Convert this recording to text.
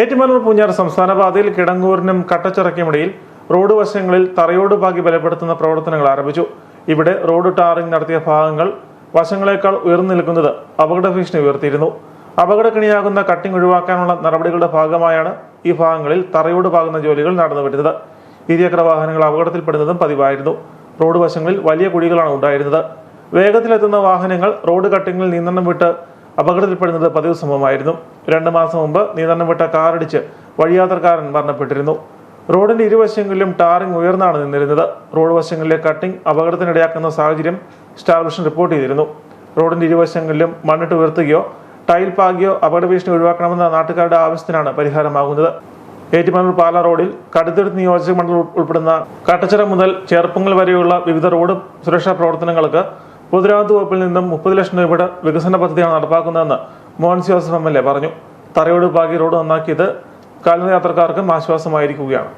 ഏറ്റുമാനൂർ പൂഞ്ഞാർ സംസ്ഥാന പാതയിൽ കിടങ്ങൂരിനും കട്ടച്ചിറയ്ക്കുമിടയിൽ റോഡ് വശങ്ങളിൽ തറയോട് ഭാഗി ബലപ്പെടുത്തുന്ന പ്രവർത്തനങ്ങൾ ആരംഭിച്ചു. ഇവിടെ റോഡ് ടാറിംഗ് നടത്തിയ ഭാഗങ്ങൾ വശങ്ങളെക്കാൾ ഉയർന്നു നിൽക്കുന്നത് അപകട ഭീഷണി ഉയർത്തിയിരുന്നു. അപകടക്കിണിയാകുന്ന കട്ടിംഗ് ഒഴിവാക്കാനുള്ള നടപടികളുടെ ഭാഗമായാണ് ഈ ഭാഗങ്ങളിൽ തറയോട് പാകുന്ന ജോലികൾ നടന്നു വരുന്നത്. ഇരുചക്ര വാഹനങ്ങൾ അപകടത്തിൽപ്പെടുന്നതും പതിവായിരുന്നു. റോഡ് വശങ്ങളിൽ വലിയ കുഴികളാണ് ഉണ്ടായിരുന്നത്. വേഗത്തിലെത്തുന്ന വാഹനങ്ങൾ റോഡ് കട്ടിങ്ങിൽ നിയന്ത്രണം വിട്ട് അപകടത്തിൽപ്പെടുന്നത് പതിവ് സംഭവമായിരുന്നു. രണ്ട് മാസം മുമ്പ് നിയന്ത്രണം വിട്ട കാറിടിച്ച് വഴിയാത്രക്കാരൻ മരണപ്പെട്ടിരുന്നു. റോഡിന്റെ ഇരുവശങ്ങളിലും ടാറിംഗ് ഉയർന്നാണ് നിന്നിരുന്നത്. റോഡ് വശങ്ങളിലെ കട്ടിംഗ് അപകടത്തിനിടയാക്കുന്ന സാഹചര്യം സ്റ്റാർ റിപ്പോർട്ട് ചെയ്തിരുന്നു. റോഡിന്റെ ഇരുവശങ്ങളിലും മണ്ണിട്ട് ഉയർത്തുകയോ ടൈൽ പാകിയോ അപകട ഭീഷണി ഒഴിവാക്കണമെന്ന നാട്ടുകാരുടെ ആവശ്യത്തിനാണ് പരിഹാരമാകുന്നത്. ഏറ്റുമാനൂർ പാല റോഡിൽ കടുത്തുരുത്ത് നിയോജക മണ്ഡലം ഉൾപ്പെടുന്ന കട്ടച്ചിറ മുതൽ ചേർപ്പുങ്ങൽ വരെയുള്ള വിവിധ റോഡ് സുരക്ഷാ പ്രവർത്തനങ്ങൾക്ക് പൊതുരാമത്ത് വകുപ്പിൽ നിന്നും മുപ്പത് ലക്ഷം രൂപയുടെ വികസന പദ്ധതിയാണ് നടപ്പാക്കുന്നതെന്ന് Mohan Joseph M L A പറഞ്ഞു. തറയോട് ബാഗി റോഡ് നന്നാക്കിയത് കാൽനട യാത്രക്കാർക്കും ആശ്വാസമായിരിക്കുകയാണ്.